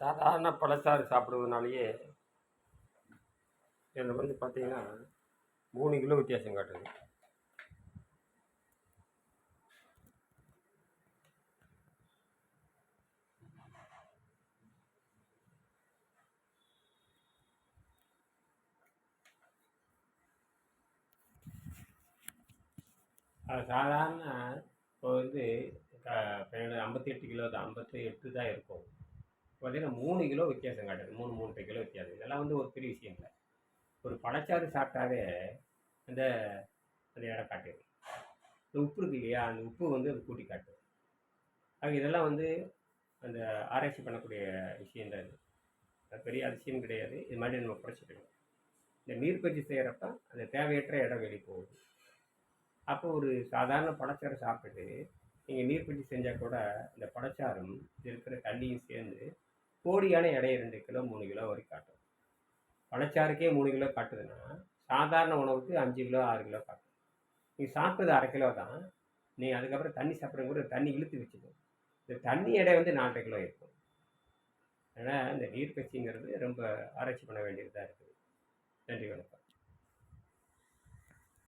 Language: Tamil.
சாதாரண பழச்சாறு சாப்பிடுவதுனாலயே இதில் வந்து பார்த்தீங்கன்னா மூணு கிலோ வித்தியாசம் காட்டுது. அது சாதாரண இப்போ வந்து ஐம்பத்தி எட்டு கிலோ தான் ஐம்பத்தி எட்டு தான் இருக்கும். பார்த்தீங்கன்னா மூணு கிலோ வித்தியாசம் காட்டுது. மூணு மூன்றரை கிலோ வித்தியாசம். இதெல்லாம் வந்து ஒரு பெரிய விஷயம் இல்லை. ஒரு பழச்சாறு சாப்பிட்டாவே அந்த அந்த இடம் காட்டுது இந்த உப்பு இருக்கு இல்லையா? அந்த உப்பு வந்து அது கூட்டி காட்டுது ஆக இதெல்லாம் வந்து அந்த ஆராய்ச்சி பண்ணக்கூடிய விஷயம்தான் இது. அது பெரிய அதிசயம் கிடையாது. இது மாதிரி நம்ம குறைச்சிக்கணும் இந்த நீர்ப்பயிற்சி செய்கிறப்ப அந்த தேவையற்ற இடம் வெளியே போகுது. அப்போ ஒரு சாதாரண பழச்சாறு சாப்பிட்டுட்டு நீங்கள் நீர்ப்பயிற்சி செஞ்சால் கூட இந்த பழச்சாறும் இருக்கிற தண்ணியும் சேர்ந்து கோடியான எடை ரெண்டு கிலோ மூணு கிலோ வரைக்கும் காட்டும். பழச்சாறுக்கே மூணு கிலோ காட்டுதுன்னா சாதாரண உணவுக்கு அஞ்சு கிலோ ஆறு கிலோ காட்டும். நீ சாப்பிட்டது அரை கிலோ தான் நீ அதுக்கப்புறம் தண்ணி சாப்பிட்றவங்க தண்ணி இழுத்து வச்சுக்கும் இந்த தண்ணி எடை வந்து நாலரை கிலோ இருக்கும். அதனால் இந்த நீர்ப்பயிற்சிங்கிறது ரொம்ப ஆராய்ச்சி பண்ண வேண்டியதாக இருக்குது. நன்றி வணக்கம்.